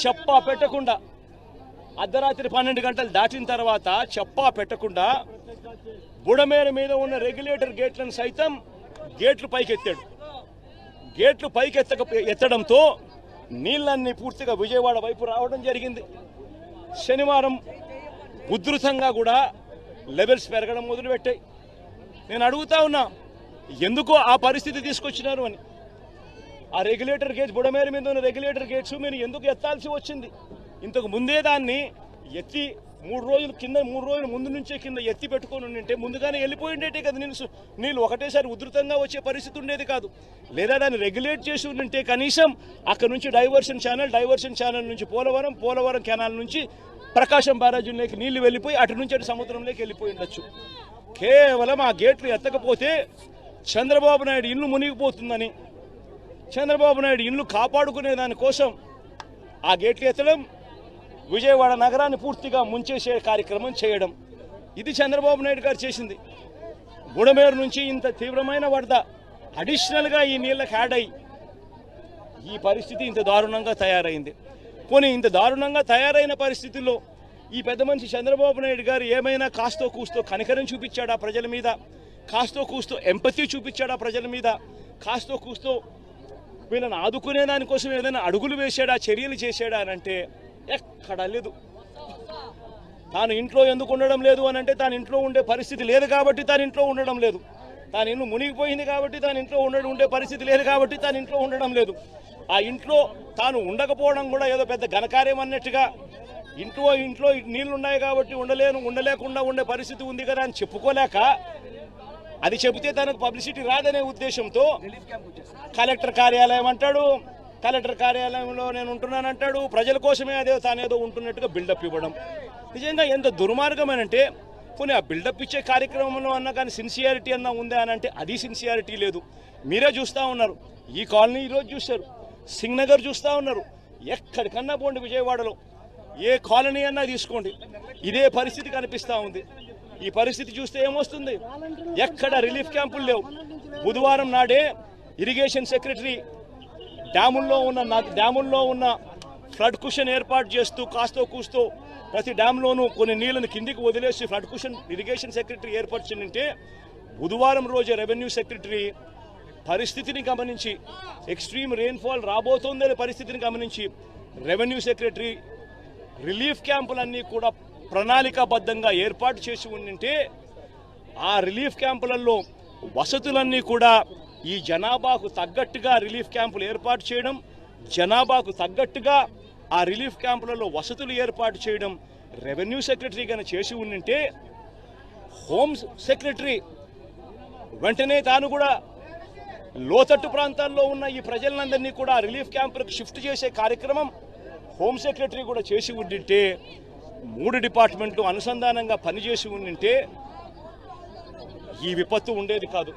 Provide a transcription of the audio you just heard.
చెప్పా పెట్టకుండా అర్ధరాత్రి పన్నెండు గంటలు దాటిన తర్వాత చెప్పా పెట్టకుండా బుడమేర మీద ఉన్న రెగ్యులేటర్ గేట్లను సైతం గేట్లు పైకెత్తాడు. గేట్లు పైకి ఎత్తక ఎత్తడంతో నీళ్ళన్నీ పూర్తిగా విజయవాడ వైపు రావడం జరిగింది. శనివారం ఉధృతంగా కూడా లెవెల్స్ పెరగడం మొదలుపెట్టాయి. నేను అడుగుతా ఉన్నా ఎందుకో ఆ పరిస్థితి తీసుకొచ్చినారు అని? ఆ రెగ్యులేటర్ గేట్ బుడమేరు మీద ఉన్న రెగ్యులేటర్ గేట్స్ మీరు ఎందుకు ఎత్తాల్సి వచ్చింది? ఇంతకు ముందే దాన్ని ఎత్తి మూడు రోజులు కింద మూడు రోజులు ముందు నుంచే కింద ఎత్తి పెట్టుకొని ఉండింటే ముందుగానే వెళ్ళిపోయిండేటే కదా నీళ్ళు నీళ్ళు ఒకటేసారి ఉధృతంగా వచ్చే పరిస్థితి ఉండేది కాదు. లేదా దాన్ని రెగ్యులేట్ చేసి ఉండింటే కనీసం అక్కడ నుంచి డైవర్షన్ ఛానల్ డైవర్షన్ ఛానల్ నుంచి పోలవరం పోలవరం కెనాల్ నుంచి ప్రకాశం బ్యారాజుల్లోకి నీళ్ళు వెళ్ళిపోయి అటు నుంచి అటు సముద్రంలోకి వెళ్ళిపోయి ఉండొచ్చు. కేవలం ఆ గేట్లు ఎత్తకపోతే చంద్రబాబు నాయుడు ఇల్లు మునిగిపోతుందని చంద్రబాబు నాయుడు ఇల్లు కాపాడుకునే దానికోసం ఆ గేట్లు ఎత్తడం విజయవాడ నగరాన్ని పూర్తిగా ముంచేసే కార్యక్రమం చేయడం. ఇది చంద్రబాబు నాయుడు గారు చేసింది. బుడమేరు నుంచి ఇంత తీవ్రమైన వరద అడిషనల్గా ఈ నీళ్ళకి యాడ్ అయ్యి ఈ పరిస్థితి ఇంత దారుణంగా తయారైంది. పోనీ ఇంత దారుణంగా తయారైన పరిస్థితుల్లో ఈ పెద్ద మనిషి చంద్రబాబు నాయుడు గారు ఏమైనా కాస్తో కూస్తో కనికరం చూపించాడా ప్రజల మీద? కాస్తో కూస్తో ఎంపతి చూపించాడా ప్రజల మీద? కాస్తో కూస్తో వీళ్ళని ఆదుకునే దానికోసం ఏదైనా అడుగులు వేసాడా చర్యలు చేశాడా అని అంటే ఎక్కడా లేదు. తాను ఇంట్లో ఎందుకు ఉండడం లేదు అని అంటే తాను ఇంట్లో ఉండే పరిస్థితి లేదు కాబట్టి తాను ఇంట్లో ఉండడం లేదు. తాను ఇల్లు మునిగిపోయింది కాబట్టి తాను ఇంట్లో ఉండడం ఉండే పరిస్థితి లేదు కాబట్టి తాను ఇంట్లో ఉండడం లేదు. ఆ ఇంట్లో తాను ఉండకపోవడం కూడా ఏదో పెద్ద ఘనకార్యం అన్నట్టుగా ఇంట్లో ఇంట్లో నీళ్ళున్నాయి కాబట్టి ఉండలేను ఉండలేకుండా ఉండే పరిస్థితి ఉంది కదా అని చెప్పుకోలేక అది చెబితే తనకు పబ్లిసిటీ రాదనే ఉద్దేశంతో కలెక్టర్ కార్యాలయం అంటాడు. కలెక్టర్ కార్యాలయంలో నేను ఉంటున్నానంటాడు. ప్రజల కోసమే అదే తానేదో ఉంటున్నట్టుగా బిల్డప్ ఇవ్వడం. నిజంగా ఎంత దుర్మార్గమనంటే పోనీ ఆ బిల్డప్ ఇచ్చే కార్యక్రమంలో అన్నా కానీ సిన్సియారిటీ అన్నా ఉందా? అని అంటే అది సిన్సియారిటీ లేదు. మీరే చూస్తూ ఉన్నారు. ఈ కాలనీ ఈరోజు చూశారు. సింగ్ నగర్ చూస్తూ ఉన్నారు. ఎక్కడికన్నా పోండి విజయవాడలో. ఏ కాలనీ అన్నా తీసుకోండి. ఇదే పరిస్థితి కనిపిస్తూ ఉంది. ఈ పరిస్థితి చూస్తే ఏమొస్తుంది? ఎక్కడ రిలీఫ్ క్యాంపులు లేవు. బుధవారం నాడే ఇరిగేషన్ సెక్రటరీ డ్యాముల్లో ఉన్న డ్యాముల్లో ఉన్న ఫ్లడ్ కుషన్ ఏర్పాటు చేస్తూ కాస్తో కూస్తూ ప్రతి డ్యాంలోనూ కొన్ని నీళ్ళను కిందికి వదిలేసి ఫ్లడ్ కుషన్ ఇరిగేషన్ సెక్రటరీ ఏర్పరిచిందంటే బుధవారం రోజే రెవెన్యూ సెక్రటరీ పరిస్థితిని గమనించి ఎక్స్ట్రీమ్ రెయిన్ఫాల్ రాబోతోందనే పరిస్థితిని గమనించి రెవెన్యూ సెక్రటరీ రిలీఫ్ క్యాంపులన్నీ కూడా ప్రణాళికాబద్ధంగా ఏర్పాటు చేసి ఉండింటే ఆ రిలీఫ్ క్యాంపులలో వసతులన్నీ కూడా ఈ జనాభాకు తగ్గట్టుగా రిలీఫ్ క్యాంపులు ఏర్పాటు చేయడం జనాభాకు తగ్గట్టుగా ఆ రిలీఫ్ క్యాంపులలో వసతులు ఏర్పాటు చేయడం రెవెన్యూ సెక్రటరీ కనుక చేసి ఉండింటే హోమ్ సెక్రటరీ వెంటనే తాను కూడా లోతట్టు ప్రాంతాల్లో ఉన్న ఈ ప్రజలందరినీ కూడా రిలీఫ్ క్యాంపులకు షిఫ్ట్ చేసే కార్యక్రమం హోమ్ సెక్రటరీ కూడా చేసి ఉండింటే మూడు డిపార్ట్మెంట్లు అనుసంధానంగా పనిచేసి ఉండింటే ఈ విపత్తు ఉండేది కాదు.